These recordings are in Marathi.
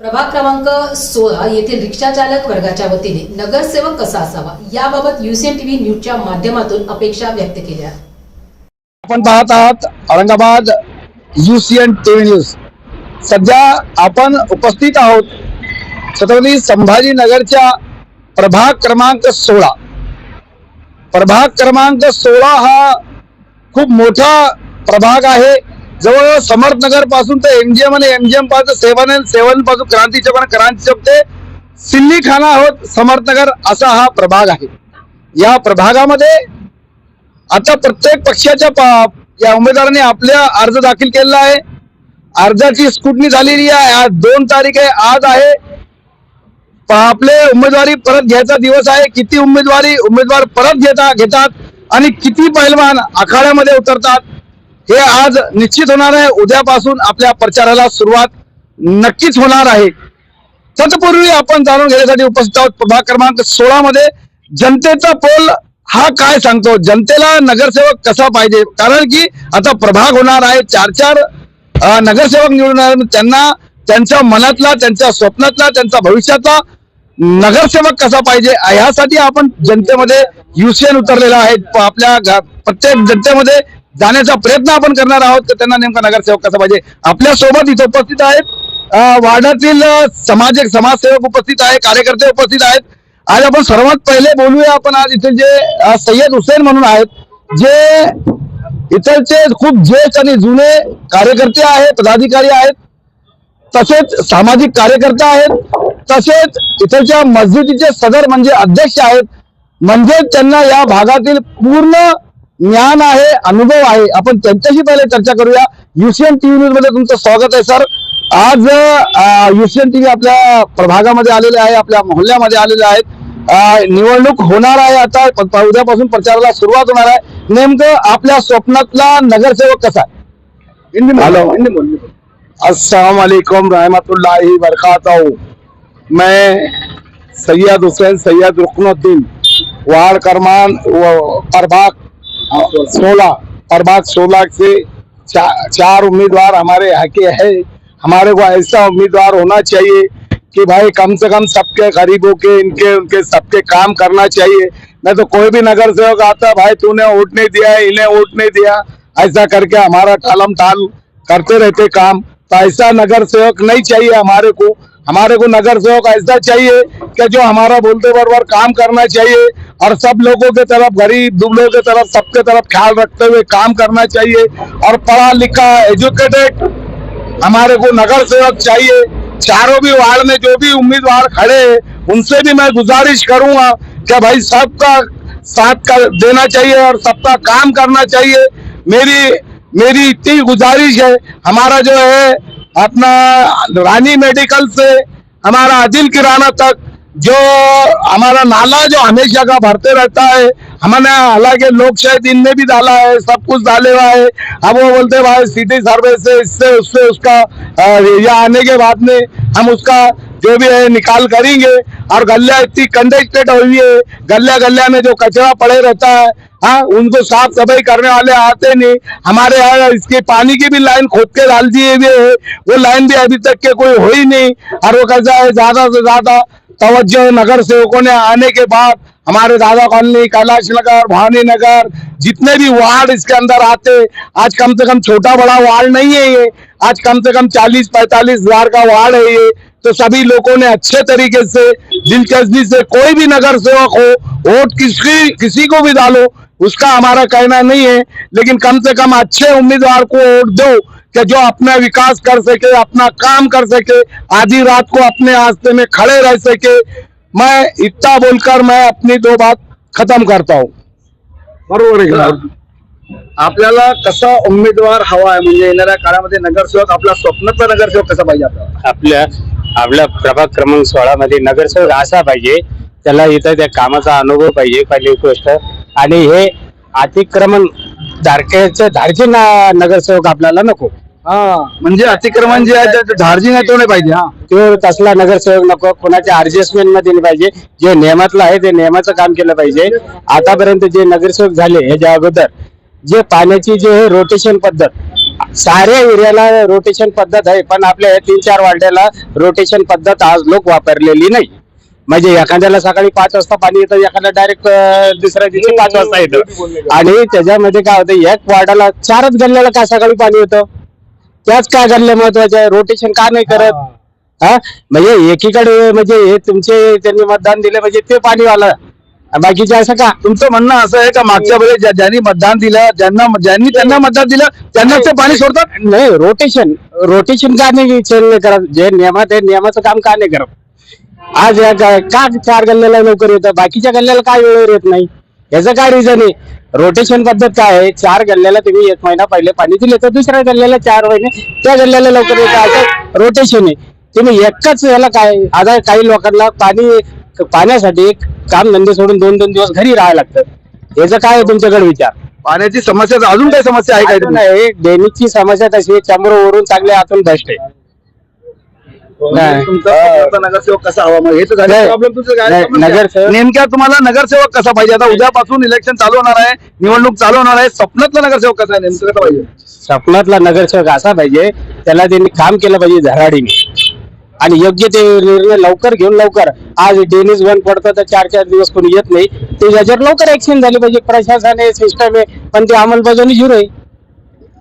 प्रभाग क्रमांक सोळा येथील रिक्षा चालक वर्गाच्या वतीने नगरसेवक कसा असावा याबाबत युसीएन टीव्ही न्यूजच्या माध्यमातून अपेक्षा व्यक्त केल्या. आपण पाहत आहात औरंगाबाद युसीएन टीव्ही न्यूज. सध्या आपण उपस्थित आहोत छत्रपती संभाजीनगरच्या प्रभाग क्रमांक सोळा. प्रभाग क्रमांक सोळा हा खूप मोठा प्रभाग आहे. जवळ समर्थनगरपासून ते एमजीएम आणि एमजीएमपासून सेवन अँड सेवनपासून क्रांती चौक आणि क्रांती चौक ते सिल्ली खाना आहोत समर्थनगर असा हा प्रभाग आहे. या प्रभागामध्ये आता प्रत्येक पक्षाच्या या उमेदवाराने आपल्या अर्ज दाखल केलेला आहे. अर्जाची स्कुटनी झालेली आहे. आज दोन तारीख आहे. आज आहे. प- आपले उमेदवारी परत घ्यायचा दिवस आहे. किती उमेदवारी उमेदवार परत घेता घेतात आणि किती पैलवान आखाड्यामध्ये उतरतात. हे आज निश्चित होणार आहे. उद्यापासून आपल्या प्रचाराला सुरुवात नक्कीच होणार आहे. तत्पूर्वी आपण जाणून घेण्यासाठी उपस्थित आहोत. प्रभाग क्रमांक सोळा मध्ये जनतेचा पोल हा काय सांगतो? जनतेला नगरसेवक कसा पाहिजे? कारण की आता प्रभाग होणार आहे. चार चार नगरसेवक निवडून त्यांना त्यांच्या मनातला त्यांच्या स्वप्नातला त्यांचा भविष्यातला नगरसेवक कसा पाहिजे? ह्यासाठी आपण जनतेमध्ये युसीएन उतरलेला आहे. आपल्या प्रत्येक जनतेमध्ये जाण्याचा प्रयत्न आपण करणार आहोत. तर त्यांना नेमका नगरसेवक कसा पाहिजे? आपल्यासोबत इथे उपस्थित आहेत वार्डातील समाज समाजसेवक उपस्थित आहे कार्यकर्ते उपस्थित आहेत. आज आपण सर्वात पहिले बोलूया आपण आज इथे जे सय्यद हुसेन म्हणून आहेत जे इथलचे खूप ज्येष्ठ आणि जुने कार्यकर्ते आहेत पदाधिकारी आहेत तसेच सामाजिक कार्यकर्ते आहेत तसेच इथलच्या मस्जिदीचे सदर म्हणजे अध्यक्ष आहेत. म्हणजे त्यांना या भागातील पूर्ण ज्ञान आहे अनुभव आहे. आपण त्यांच्याशी पहिले चर्चा करूया. युसीएन टीव्ही न्यूजमध्ये तुमचं स्वागत आहे सर आज युसीएन टीव्ही आपल्या प्रभागामध्ये आलेले आहे आपल्या मोहल्ल्यामध्ये आलेले आहेत. निवडणूक होणार आहे आता उद्यापासून प्रचाराला सुरुवात होणार आहे. नेमकं आपल्या स्वप्नातला नगरसेवक कसा आहे. अस्सलाम वालेकुम रहमतुल्लाहि बरकातहू मैं सैयद हुसैन सैयद रुकनुद्दीन वार्ड क्रमांक वो प्रभाग सोलह प्रभाग सोलह से चा, चार उम्मीदवार हमारे यहाँ के है। हमारे को ऐसा उम्मीदवार होना चाहिए कि भाई कम से कम सबके गरीबों के इनके उनके सबके काम करना चाहिए। नहीं तो कोई भी नगर सेवक आता भाई तूने वोट नहीं दिया इन्हें वोट नहीं दिया। ऐसा करके हमारा टालम टाल करते रहते काम। तो ऐसा नगर सेवक नहीं चाहिए हमारे को। हमारे को नगर सेवक ऐसा चाहिए कि जो हमारा बोलते बराबर काम करना चाहिए और सब लोगों के तरफ़, गरीब, दुबलों के तरफ़, सबके तरफ़ ख्याल रखते हुए काम करना चाहिए और पढ़ा लिखा एजुकेटेड हमारे को नगर सेवक चाहिए। चारों भी वार्ड में जो भी उम्मीदवार खड़े हैं, उनसे भी मैं गुजारिश करूँगा कि भाई सबका साथ कर देना चाहिए और सबका काम करना चाहिए। मेरी मेरी इतनी गुजारिश है। हमारा जो है अपना रानी मेडिकल से हमारा आदिल किराना तक जो हमारा नाला जो हमेशा का भरते रहता है हमने हालांकि लोग शायद इनने भी डाला है सब कुछ डाले हुआ है। अब वो बोलते हैं, भाई सिटी सर्वे से इससे उससे उसका ये आने के बाद में हम उसका जो भी है, निकाल करेंगे। और गलिया इतनी कंडक्टेड हुई है, गलिया गलिया में जो कचरा पड़े रहता है हाँ उनको साफ़ सफ़ाई करने वाले आते नहीं। हमारे यहाँ इसके पानी की भी लाइन खोद के डाल दिए हुए है। वो लाइन भी अभी तक के कोई हो ही नहीं। और वो कैसा है, ज़्यादा से ज़्यादा तवज्जो नगर सेवकों ने आने के बाद हमारे दादा कॉलोनी, कैलाश नगर, भवानी नगर, जितने भी वार्ड इसके अंदर आते, आज कम से कम छोटा बड़ा वार्ड नहीं है ये। आज कम से कम चालीस, पैंतालीस हज़ार का वार्ड है ये। तो सभी लोगों ने अच्छे तरीके से, दिलचस्पी से कोई भी नगर सेवक हो, वोट किसी किसी को भी डालो, उसका हमारा कहना नहीं है। लेकिन कम से कम अच्छे उम्मीदवार को वोट दो कि जो अपना विकास कर सके, अपना काम कर सके, आधी रात को अपने रास्ते में खड़े रह सके। मैं इतना बोलकर मैं अपनी दो बात खत्म करता हूँ। बरोबर आहे का आपल्याला कसा उमेदवार हवा आहे म्हणजे येणाऱ्या काळामध्ये नगरसेवक आपला स्वप्नातला नगरसेवक कसा पाहिजे आपल्याला? आपल्या आपल्या प्रभाग क्रमांक सोळा मध्ये नगरसेवक असा पाहिजे त्याला इथं त्या कामाचा अनुभव पाहिजे पहिली गोष्ट. आणि हे अतिक्रमण धारकेचं धारची ना- नगरसेवक आपल्याला नको. हा म्हणजे अतिक्रमण जे आहे ते धार्जिन आहे तो नाही पाहिजे हा. तो तसला नगरसेवक नको कोणाच्या ऍडजस्टमेंटमध्ये नाही पाहिजे. जे नियमातलं आहे ते नियमाचं काम केलं पाहिजे. आतापर्यंत जे नगरसेवक झाले ह्याच्या अगोदर जे पाण्याची जे रोटेशन पद्धत साऱ्या एरियाला रोटेशन पद्धत आहे पण आपल्या या तीन चार वार्ड्याला रोटेशन पद्धत आज लोक वापरलेली नाही. म्हणजे एखाद्याला सकाळी पाच वाजता पाणी येतं एखाद्या डायरेक्ट दुसऱ्या दिवशी पाच वाजता येतं. आणि त्याच्यामध्ये काय होतं एक वार्डाला चारच गल्ल्याला का सकाळी पाणी येतं? त्याच काय गल्ल्या महत्त्वाच्या आहे रोटेशन का नाही करत? हा. म्हणजे एकीकडे म्हणजे हे तुमचे त्यांनी मतदान दिले म्हणजे ते पाणीवाला. बाकीचे असं का? तुमचं म्हणणं असं आहे का मागच्या वेळेस ज्या- ज्यांनी मतदान दिलं ज्यांना ज्यांनी त्यांना मतदान दिलं त्यांना ते पाणी सोडतात? नाही रोटेशन रोटेशन का नाही चेंज करत? जे नियमात आहे नियमाचं काम का नाही करत? आज या गा- का चार गल्ल्याला लवकर येतं बाकीच्या गल्ल्याला काय वेळेवर येत नाही? याचं काय रिझन आहे? रोटेशन पद्धत काय आहे? चार गल्ल्याला तुम्ही एक महिना पहिले पाणी दिले तर दुसऱ्या गल्ल्याला चार महिने त्या गल्ल्याला लवकर येतं. असं रोटेशन आहे. तुम्ही एकच याला काय आता काही लोकांना पाणी पाण्यासाठी काम धंदे सोडून दोन दोन दिवस घरी राहायला लागतं. याचं काय आहे तुमच्याकडे विचार? पाण्याची समस्या अजून काही समस्या आहे काय आहे दैनिकची समस्या तशी आहे, चंद्रवरून चांगले आतून दष्ट आहे. नाही. तुमचा नगरसेवक कसा हवा? मग हे तर झालं नाही. प्रॉब्लेम तुमचं काय नाही, समस्या? नगरसेवक- नेमक्या तुम्हाला नगरसेवक कसा पाहिजे? आता उद्यापासून इलेक्शन चालू होणार आहे निवडणूक चालू होणार आहे. स्वप्नातला नगरसेवक कसा आहे? नेमकं कसं पाहिजे? स्वप्नातला नगरसेवक असा पाहिजे त्याला त्यांनी काम केलं पाहिजे धडाडीने आणि योग्य ते निर्णय लवकर घेऊन लवकर. आज डेनिस बंद पडतं तर चार चार दिवस कोणी येत नाही. ते याच्यावर लवकर ऍक्शन झाली पाहिजे. प्रशासन आहे सिस्टम आहे पण ते अंमलबजावणी झिरो आहे.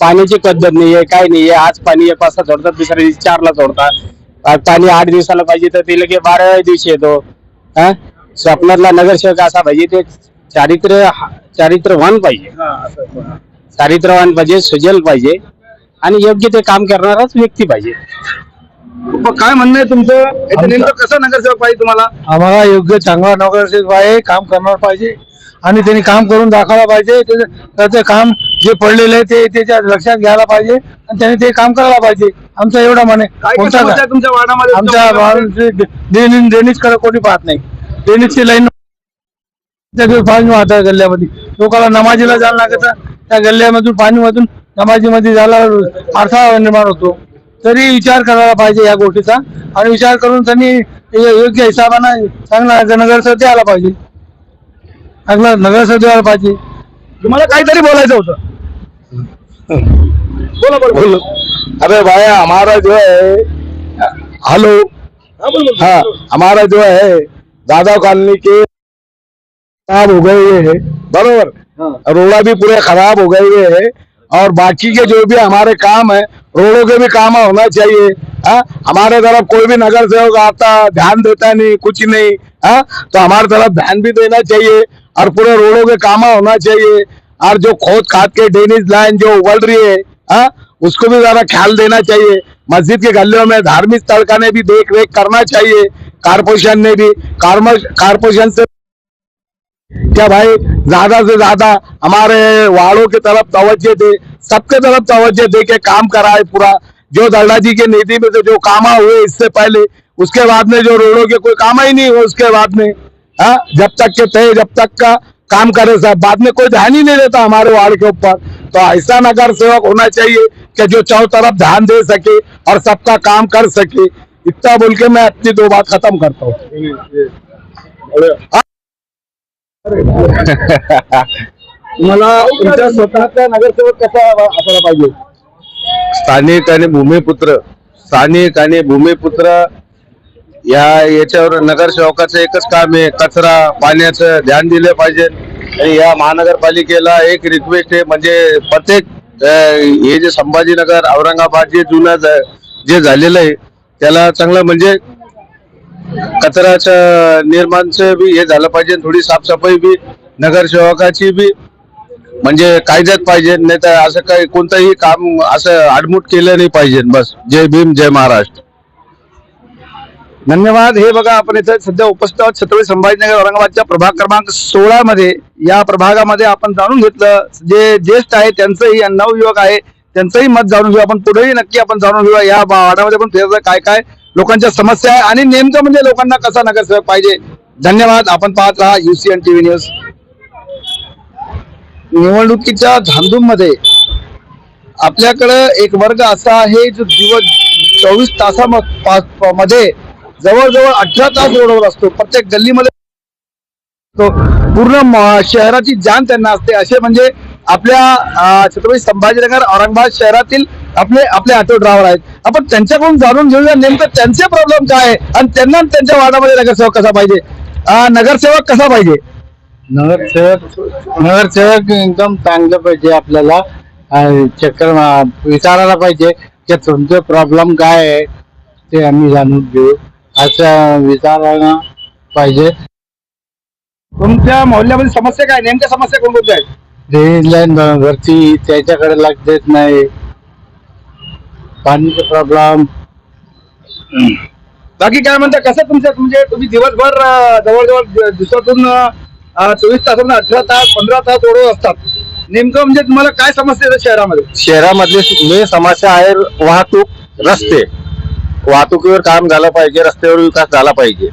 पाण्याची पद्धत नाही आहे काय नाही आहे आज पाणी एक वाजता सोडतात दुसऱ्या दिवशी चारला सोडतात पाणी आठ दिवसाला पाहिजे तर ते लगे बारा दिवशी येतो. हा? स्वप्नातला नगरसेवक असा पाहिजे ते चारित्र्य चारित्र्यवान पाहिजे. चारित्र्यवान पाहिजे सुजल पाहिजे आणि योग्य ते काम करणाराच व्यक्ती पाहिजे. काय म्हणणं आहे तुमचं? याचं नेमकं कसं नगरसेवक पाहिजे तुम्हाला? आम्हाला योग्य चांगला नगरसेवक आहे काम करणार पाहिजे. आणि त्यांनी काम करून दाखवला पाहिजे त्याचं काम जे पडलेलं आहे ते त्याच्या लक्षात घ्यायला पाहिजे आणि त्याने ते काम करायला पाहिजे. आमचं एवढं म्हणे. कोणता आमच्या डेनिस डेनिसकडे कोणी पाहत नाही. डेनिसची लाईन पाणी वाहत गल्ल्यामध्ये. लोकांना नमाजीला जायला लागतं. त्या गल्ल्यामधून पाणीमधून नमाजीमध्ये जायला अडथळा निर्माण होतो. तरी विचार करायला पाहिजे या गोष्टीचा. आणि विचार करून त्यांनी योग्य हिशोबाने चांगला नगरसेवक द्यायला पाहिजे. चांगला नगरसेवक द्यायला पाहिजे. तुम्हाला काहीतरी बोलायचं होतं. बोला बोला. बोलो. अरे भाई हमारा जो है हेलो. हाँ हमारा जो है दादा कॉलोनी के खराब हो गए हुए है। बरोबर? रोड़ा भी पूरे खराब हो गए हुए है और बाकी के जो भी हमारे काम है रोडों के भी काम होना चाहिए। हाँ हमारे तरफ कोई भी नगर सेवक आता ध्यान देता नहीं कुछ नहीं। हाँ? तो हमारे तरफ़ ध्यान भी देना चाहिए और पूरे रोडों के काम होना चाहिए। और जो खोद खाद के ड्रेनेज लाइन जो उगल रही है हाँ? उसको भी जरा ख्याल देना चाहिए। मस्जिद के गलियों में धार्मिक स्थल का ने भी देख रेख करना चाहिए। कारपोरेशन ने भी कारपोरेशन से क्या भाई, ज़्यादा से ज़्यादा हमारे वाड़ों की तरफ़ तवज्जो दे, सबके तरफ़ तवज्जो दे के काम कराए पूरा। जो दल्ला जी की नीति में से जो काम हुए, इससे पहले उसके बाद में जो रोडों के कोई काम ही नहीं हुए उसके बाद में हाँ जब तक के थे जब तक का काम करे साहब बाद में कोई ध्यान ही नहीं देता हमारे वार्ड के ऊपर। तो ऐसा नगर सेवक होना चाहिए कि जो चारों तरफ़ ध्यान दे सके और सबका काम कर सके। इतना बोल के मैं अपनी दो बात खत्म करता हूँ। तुम्हाला तुमच्या स्वतःचा नगरसेवक कसा हवा- असायला पाहिजे? स्थानिक आणि भूमिपुत्र स्थानिक आणि भूमिपुत्र या याच्यावर नगरसेवकाचं एकच काम आहे कचरा पाण्याचं ध्यान दिलं पाहिजे. आणि या महानगरपालिकेला एक रिक्वेस्ट आहे म्हणजे प्रत्येक हे जे संभाजीनगर औरंगाबाद जे जुनं ज- जे झालेलं आहे त्याला चांगलं म्हणजे कचऱ्याचं निर्माणचं बी हे झालं पाहिजे थोडी साफसफाई बी नगरसेवकाची बी म्हणजे कायद्यात पाहिजे नाही तर असं काही कोणतंही काम असं आडमुट केलं नाही पाहिजे बस. जय भीम जय महाराष्ट्र. धन्यवाद. हे बघा आपण इथं सध्या उपस्थित आहोत छत्रपती संभाजीनगर औरंगाबादच्या प्रभाग क्रमांक सोळा मध्ये या प्रभागामध्ये आपण जाणून घेतलं जे ज्येष्ठ आहे त्यांचंही नवयुवक आहे त्यांचंही मत जाणून घेऊ. आपण पुढेही नक्की आपण जाणून घेऊया. या वाड्यामध्ये पण फिरत काय काय लोकांच्या समस्या आहे आणि नेमकं म्हणजे लोकांना कसा नगरसेवक पाहिजे? धन्यवाद. आपण पाहत राहा युसीएन टीव्ही न्यूज निवडणुकीच्या धामधूममध्ये आपल्याकडे एक वर्ग असा आहे जो दिवस चोवीस तासामध्ये जवळजवळ अठरा तास रोडवर असतो. प्रत्येक गल्लीमध्ये पूर्ण शहराची जान त्यांना असते. असे म्हणजे आपल्या छत्रपती संभाजीनगर औरंगाबाद शहरातील आपले आपले ऑटो ड्रायव्हर आहेत. आपण त्यांच्याकडून जाणून घेऊया नेमकं त्यांचे प्रॉब्लेम काय आहे आणि त्यांना त्यांच्या वार्डामध्ये नगरसेवक कसा पाहिजे? नगरसेवक कसा पाहिजे? नगरसेवक नगरसेवक एकदम चांगलं पाहिजे आपल्याला. चक्कर विचारायला पाहिजे की तुमचे प्रॉब्लेम काय आहे ते आम्ही जाणून घेऊ. असं विचारायला पाहिजे. तुमच्या मोहल्ल्यामध्ये समस्या काय? नेमक्या समस्या कोणकोणत्या आहेत? ड्रेनेज लाईन वरती त्याच्याकडे लक्ष देत नाही. पाणीचा प्रॉब्लेम बाकी काय म्हणता कसं तुमचं म्हणजे तुम्ही दिवसभर अं, जवळजवळ दि- दिवसातून अं, चोवीस तासातून अठरा तास पंधरा तास ओढत असतात. नेमकं म्हणजे तुम्हाला काय समस्या येतात शहरामध्ये? शहरामधली मेन समस्या आहे वाहतूक रस्ते. वाहतुकीवर काम झालं पाहिजे रस्त्यावर विकास झाला पाहिजे.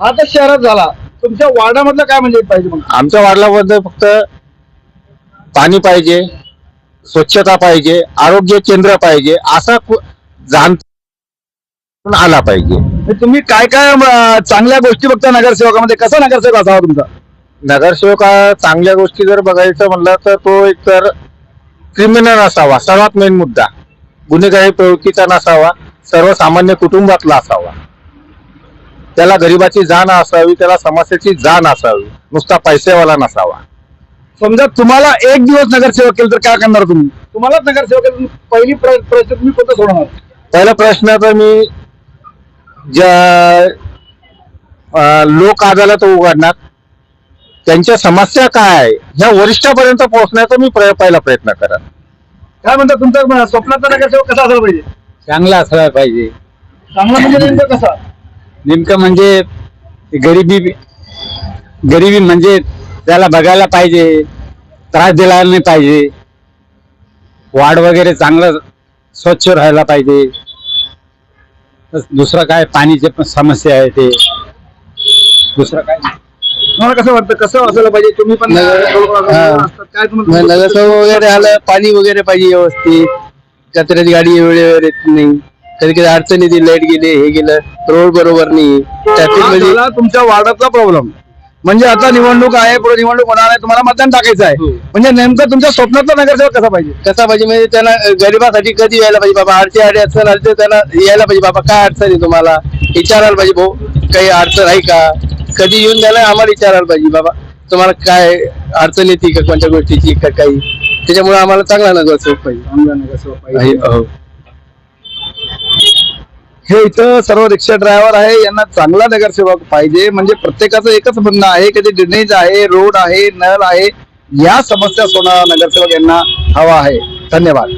आता शहरात झाला. तुमच्या वार्डामधलं काय म्हणजे पाहिजे मग? आमच्या वाडलामध्ये फक्त पाणी पाहिजे स्वच्छता पाहिजे आरोग्य केंद्र पाहिजे असा कु- जाण आला पाहिजे. तुम्ही काय काय अं, चांगल्या गोष्टी बघता नगरसेवकामध्ये? कसा नगरसेवक असावा तुमचा? नगरसेवक हा चांगल्या गोष्टी जर बघायचं म्हणलं तर तो एक तर क्रिमिनल असावा सर्वात मेन मुद्दा. गुन्हेगारी प्रवृत्तीचा नसावा. सर्वसामान्य कुटुंबातला असावा. त्याला गरिबाची जाण असावी त्याला समस्याची जाण असावी नुसता पैसेवाला नसावा. समजा तुम्हाला एक दिवस नगरसेवक केलं तर काय करणार तुम्ही? तुम्हालाच नगरसेवक केलं, पहिली प्र- प्रश्न तुम्ही कोणता सोडवणार? पहिला प्रश्न तर मी ज्या अं, लोक अदालत उघडणार. त्यांच्या समस्या काय? आहे ह्या वरिष्ठापर्यंत पोहोचण्याचा मी पहिला प्रयत्न करा काय म्हणता तुमचा? स्वप्नाचा नगरसेवक कसा असला पाहिजे? चांगला असला पाहिजे. चांगला म्हणजे नेमकं कसा? नेमकं म्हणजे गरिबी गरिबी म्हणजे त्याला बघायला पाहिजे त्रास दिला नाही पाहिजे. वाढ वगैरे चांगलं स्वच्छ राहायला पाहिजे. दुसरं काय? पाणीचे पण समस्या आहे ते. दुसरं काय? तुम्हाला कसं वाटतं? कसं असायला पाहिजे? तुम्ही पण तुम्हाला नगरसेवक वगैरे आलं पाणी वगैरे पाहिजे व्यवस्थित. कचऱ्याची गाडी वेळेवर येत नाही. कधी कधी अडचण येते लाइट गेले हे गेलं रोड बरोबर नाही. ट्रॅफिक हा मध्ये झाला तुमच्या वार्डातला प्रॉब्लेम म्हणजे आता निवडणूक आहे पुढे निवडणूक होणार आहे तुम्हाला मतदान टाकायचं आहे. हो. म्हणजे नेमकं तुमच्या स्वप्नातला नगरसेवक कसा पाहिजे? कसा पाहिजे? म्हणजे त्यांना गरिबासाठी कधी यायला पाहिजे बाबा? अडचण अडी अडचण आली तर त्यांना यायला पाहिजे बाबा. काय अडचण आहे तुम्हाला? विचारायला पाहिजे भाऊ. काही अडचण आहे का? कधी येऊन त्याला आम्हाला विचारायला पाहिजे बाबा. तुम्हाला काय अडचण येते का कोणत्या गोष्टीची का काही? त्याच्यामुळे आम्हाला चांगला चांगला नगरसेवक पाहिजे. हो. हे इथं सर्व रिक्षा ड्रायव्हर आहे यांना चांगला नगरसेवक पाहिजे. म्हणजे प्रत्येकाचं एकच म्हणणं आहे की ते ड्रेनेज आहे रोड आहे नळ आहे या समस्या सोडणारा नगरसेवक यांना हवा आहे. धन्यवाद.